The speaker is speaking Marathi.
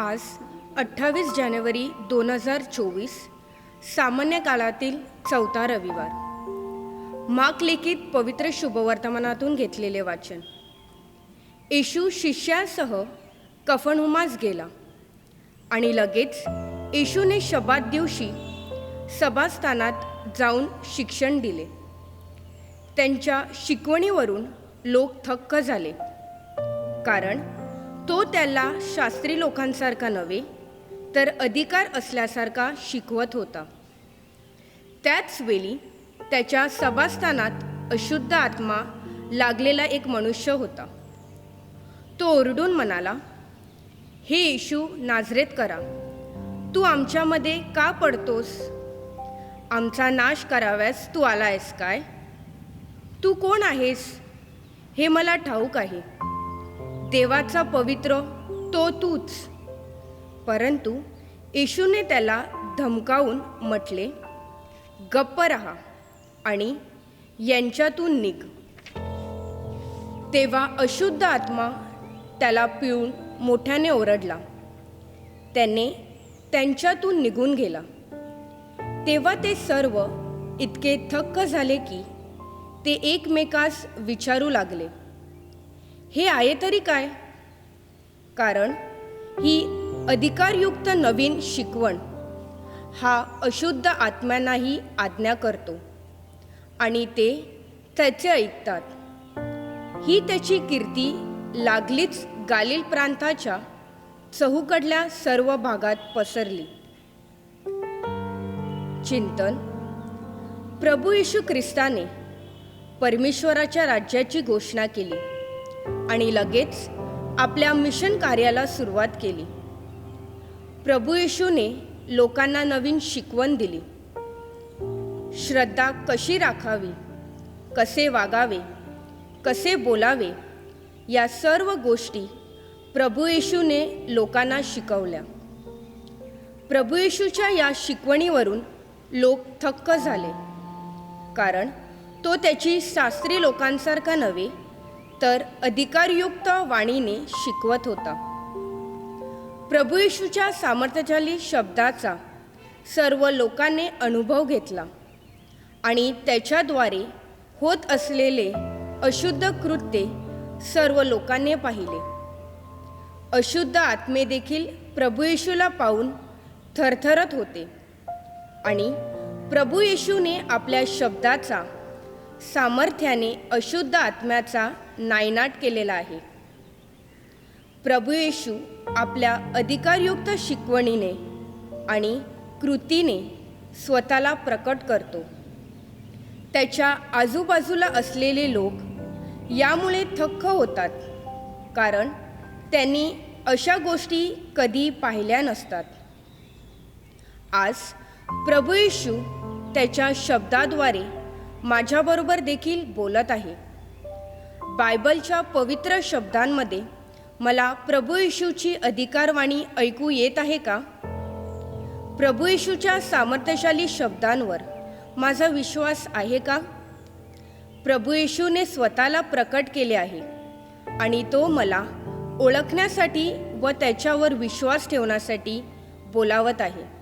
आज अठ्ठावीस जानेवारी दोन हजार चोवीस सामान्य काळातील चौथा रविवार. माक लिखित पवित्र शुभवर्तमानातून घेतलेले वाचन. येशू शिष्यासह कफनहुमास गेला आणि लगेच येशूने शबात दिवशी सभास्थानात जाऊन शिक्षण दिले. त्यांच्या शिकवणीवरून लोक थक्क झाले. कारण तो त्याला शास्त्री लोकांसारखा नव्हे तर अधिकार असल्यासारखा शिकवत होता. त्याच वेळी त्याच्या सभास्थानात अशुद्ध आत्मा लागलेला एक मनुष्य होता. तो ओरडून म्हणाला हे येशू नाजरेत करा. तू आमच्यामध्ये का पडतोस? आमचा नाश कराव्यास तू आला आहेस काय? तू कोण आहेस? हे मला ठाऊक आहे. देवाचा पवित्र तो तूच. परंतु येशूने त्याला धमकावून म्हटले गप्प रहा आणि यांच्यातून निघ. तेव्हा अशुद्ध आत्मा त्याला पिळून मोठ्याने ओरडला. त्याने त्यांच्यातून निघून गेला. तेव्हा ते सर्व इतके थक्क झाले की ते एकमेकास विचारू लागले. हे आहे तरी काय? कारण ही अधिकारयुक्त नवीन शिकवण हा अशुद्ध आत्म्यांनाही आज्ञा करतो. आणि ते त्याचे ऐकतात. ही त्याची कीर्ती लागलीच गालिल प्रांताच्या चहूकडल्या सर्व भागात पसरली. चिंतन. प्रभू येशू ख्रिस्ताने परमेश्वराच्या राज्याची घोषणा केली. आणि लगेच आपल्या मिशन कार्याला सुरुवात केली. प्रभू येशूने लोकांना नवीन शिकवण दिली. श्रद्धा कशी राखावी कसे वागावे कसे बोलावे या सर्व गोष्टी प्रभू येशूने लोकांना शिकवल्या. प्रभू येशूच्या या शिकवणीवरून लोक थक्क झाले. कारण तो त्याची शास्त्री लोकांसारखा नव्हे तर अधिकारयुक्त वाणीने शिकवत होता. प्रभू येशूच्या सामर्थ्यशाली शब्दाचा सर्व लोकांनी अनुभव घेतला आणि त्याच्याद्वारे होत असलेले अशुद्ध कृत्ये सर्व लोकांनी पाहिले. अशुद्ध आत्मे देखील प्रभू येशूला पाहून थरथरत होते आणि प्रभू येशूने आपल्या शब्दाचा सामर्थ्याने अशुद्ध आत्म्याचा नायनाट केलेला आहे. प्रभू येशू आपल्या अधिकारयुक्त शिकवणीने आणि कृतीने स्वतःला प्रकट करतो. त्याच्या आजूबाजूला असलेले लोक यामुळे थक्क होतात कारण त्यांनी अशा गोष्टी कधी पाहिल्या नसतात. आज प्रभू येशू त्याच्या शब्दाद्वारे माझ्याबरोबर देखील बोलत आहे. बायबलच्या पवित्र शब्दांमध्ये मला प्रभू येशूची अधिकारवाणी ऐकू येत आहे का? प्रभू येशूच्या सामर्थ्यशाली शब्दांवर माझा विश्वास आहे का? प्रभू येशूने स्वतःला प्रकट केले आहे आणि तो मला ओळखण्यासाठी व त्याच्यावर विश्वास ठेवण्यासाठी बोलावत आहे.